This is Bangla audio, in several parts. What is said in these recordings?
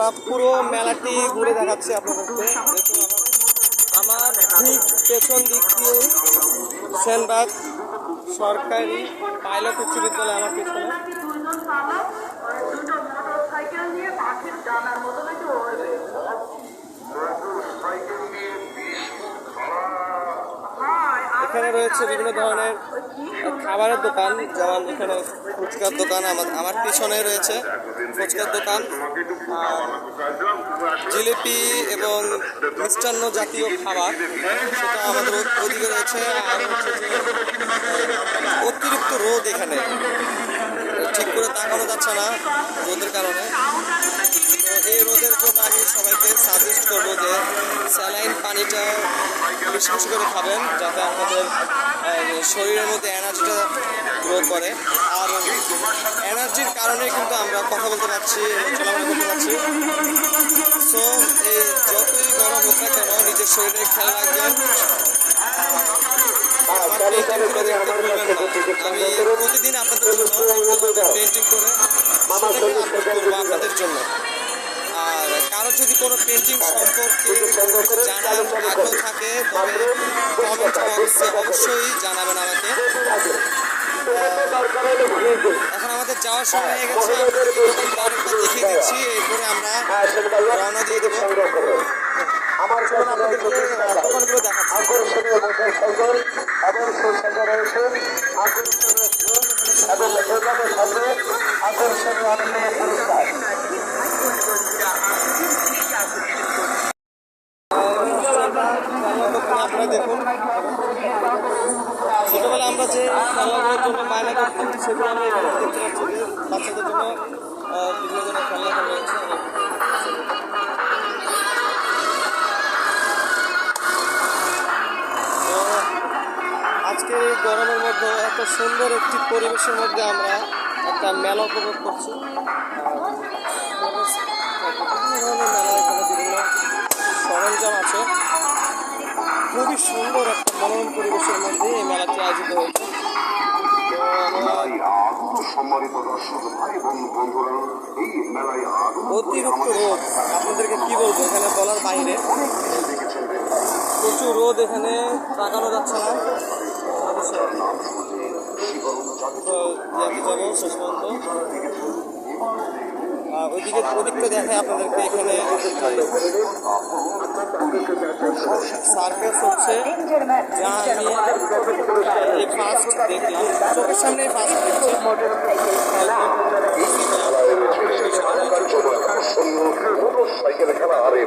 পুরো মেলাটি ঘুরে দেখাচ্ছি আপনাদেরকে। আমার ঠিক পেছন দিক দিয়ে সেনবাগ সরকারি পাইলট উচ্চ বিদ্যালয় আমার পেছনে। এখানে রয়েছে বিভিন্ন ধরনের খাবারের দোকান, যেমন এখানে ফুচকার দোকান আমার আমার পিছনে রয়েছে। ফুচকার দোকান জিলিপি এবং মিষ্টান্ন জাতীয় খাবার, সেটা আমাদের ওদিকে রয়েছে। আর অতিরিক্ত রোদ এখানে। ঠিক করে তাকানো যাচ্ছে না রোদের কারণে। এই রোদের জন্য আমি সবাইকে সাজেস্ট করব যে, স্যালাইন পানিটা বেশি বেশি করে খাবেন, যাতে আমাদের শরীরের মধ্যে এনার্জিটা গ্রো করে। আর এনার্জির কারণে কিন্তু আমরা কথা বলতে পারছি চলাফেরা করতে পারছি। সো এই যতই গরম হোক না কেন, নিজের শরীরে খেয়াল রাখবেন। আমি প্রতিদিন আপনাদের জন্য পেন্টিং করে আপনাদের জন্য। আর কারও যদি কোনো পেন্টিং সম্পর্কে জানার আগ্রহ থাকে, তবে কমেন্ট বক্সে অবশ্যই জানাবেন। যাওয়ার সময় হয়ে গেছে। আপনাদেরকে দেখিয়ে দিচ্ছি এরপরে আমরা রওনা দিয়ে দেবো। আমার চলুন আপনাদেরকে দোকানগুলো দেখাচ্ছি। আকর্ষণীয় মোটরসাইকেল এবং সেই সাথে রয়েছে আকর্ষণীয় এবং এভাবে সাথে আকর্ষণীয় অনেক এত সুন্দর একটি পরিবেশের মধ্যে আমরা একটা মেলা উপভোগ করছি। বিভিন্ন ধরনের মেলা এখানে বিভিন্ন সরঞ্জাম আছে। খুবই সুন্দর একটা মনোরম পরিবেশের মধ্যে এই মেলাটি আয়োজিত হয়েছে। তো আমরা সম্মানিত দর্শক ভাই বোন বন্ধুরা এই মেলায় অতিরিক্ত রোদ। আপনাদেরকে কি বলব এখানে বলার বাইরে? প্রচুর রোদ এখানে তাকানো যাচ্ছে না। যাব শেষ পর্যন্ত ওইদিকে ওদিকটা দেখায় আপনাদেরকে এখানে। সার্কাস হচ্ছে যা আমি এই ফার্স্ট দেখলাম। চোখের সামনে ফার্স্ট দেখছি। মোটরসাইকেল খেলা আরে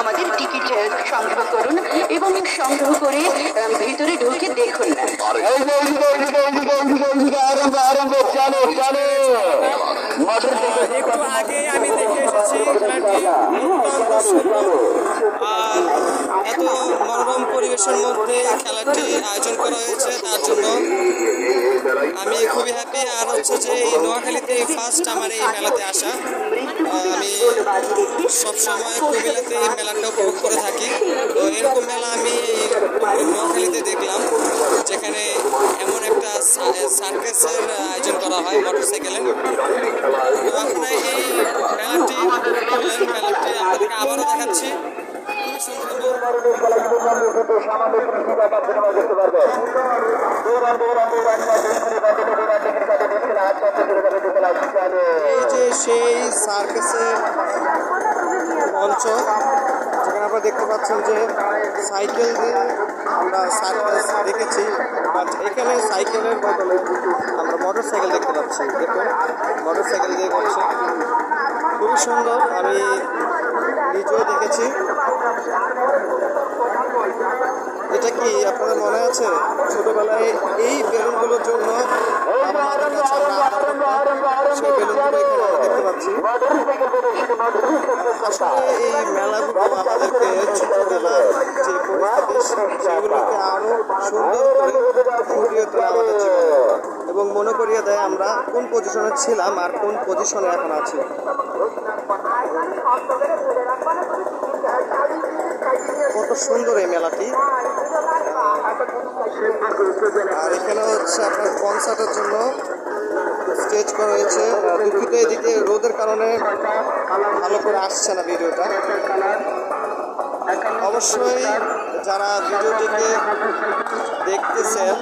আমাদের টিকিট সংগ্রহ করুন এবং সংগ্রহ করে ভিতরে ঢুকে দেখুন। আমি দেখে এসেছি খেলাটি। পরিবেশের মধ্যে খেলাটি আয়োজন করা হয়েছে তার জন্য আমি খুবই হ্যাপি আর হচ্ছে যে এই নোয়াখালীতে ফার্স্ট আমার এই মেলাতে আসা। আমি সবসময় কুমিল্লাতে এই মেলাটা উপভোগ করে থাকি। তো এরকম মেলা আমি নোয়াখালীতে দেখলাম, যেখানে এমন একটা সার্কাসের আয়োজন করা হয় মোটরসাইকেলে তো আপনারা এই মেলাটি মেলাটি আপনাদেরকে আবারও দেখাচ্ছি। এই যে সেই সার্কাসের মঞ্চ, যেখানে আপনারা দেখতে পাচ্ছেন যে সাইকেল দিয়ে আমরা সার্কাস দেখেছি। বাট এখানে সাইকেলের বদলে আমরা মোটর সাইকেল দেখতে পাচ্ছি। দেখুন মোটর সাইকেল দিয়ে করছে। খুবই সুন্দর। আমি নিজেও দেখেছি, এটা কি আপনাদের মনে আছে ছোটবেলায় এই বেলুনগুলোর জন্য আমাদের কাছে দেখতে পাচ্ছি? আসলে এই মেলাগুলো আমাদেরকে ছোটবেলার যে পরিস্থিতি, সেগুলোকে আরও সুন্দর করে ফুটিয়ে তোলে আমাদের জীবনে। এবং মনে করিয়ে দেয় আমরা কোন পজিশনে ছিলাম আর কোন পজিশনে এখন আছি। কত সুন্দর এই মেলাটি। আর এখানে হচ্ছে আপনার কনসার্টের জন্য স্টেজ করা হয়েছে। দুঃখিত এদিকে রোদের কারণে ভালো করে আসছে না ভিডিওটা। অবশ্যই যারা ভিডিওটিকে দেখতেছেন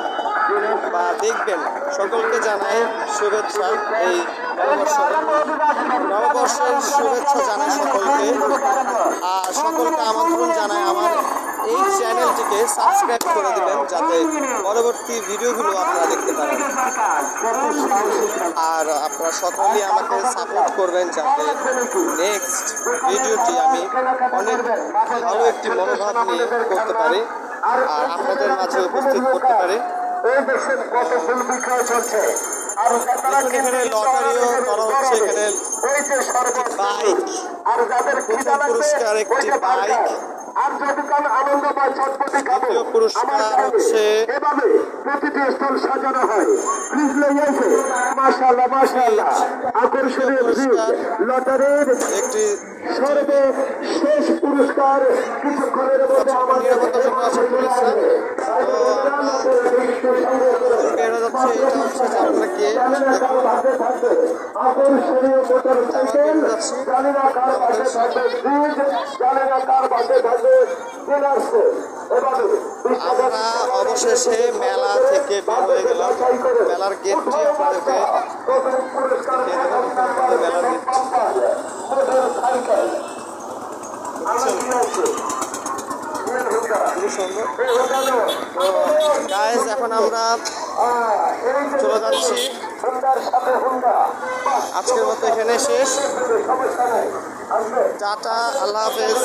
বা দেখবেন, সকলকে জানাই শুভেচ্ছা। এই নববর্ষের নববর্ষের শুভেচ্ছা জানাই সকলকে। আর সকলকে আমন্ত্রণ জানাই আমার এই চ্যানেলটিকে সাবস্ক্রাইব করে দিবেন, যাতে পরবর্তী ভিডিওগুলো আপনারা দেখতে পারেন। আর আপনারা সকলেই আমাকে সাপোর্ট করবেন যাতে নেক্সট ভিডিওটি আমি অনেক ভালো একটি মনোভাব নিয়ে করতে পারি আর আপনাদের মাঝে উপস্থিত করতে পারি। এই দেশের কত ফুল বিক্রয় চলছে এখানে লটারিও করা হচ্ছে এখানে। বাইক আর যাদের খিদা পুরস্কার একটি বাইক। আর যদি আনন্দ পায় খাবে পুরস্কার হচ্ছে এভাবে প্রতিটি স্টল সাজানো হয়। ফ্রিজ লই আছে মাশাআল্লাহ মাশাআল্লাহ। আকর্ষণীয় ফ্রিজ পুরস্কার। লটারির একটি সর্বশেষ পুরস্কার কিছুক্ষণের মধ্যে আমাদের নিরাপত্তার জন্য আছে। পুলিশরা তো হয়ে এটা হচ্ছে যে আপনারা আমরা অবশেষে মেলা থেকে বের হয়ে গেলাম। মেলার গেট খুবই সুন্দর। গাইজ এখন আমরা চলে যাচ্ছি। আজকের মতো এখানে শেষ। টাটা আল্লাহ হাফেজ।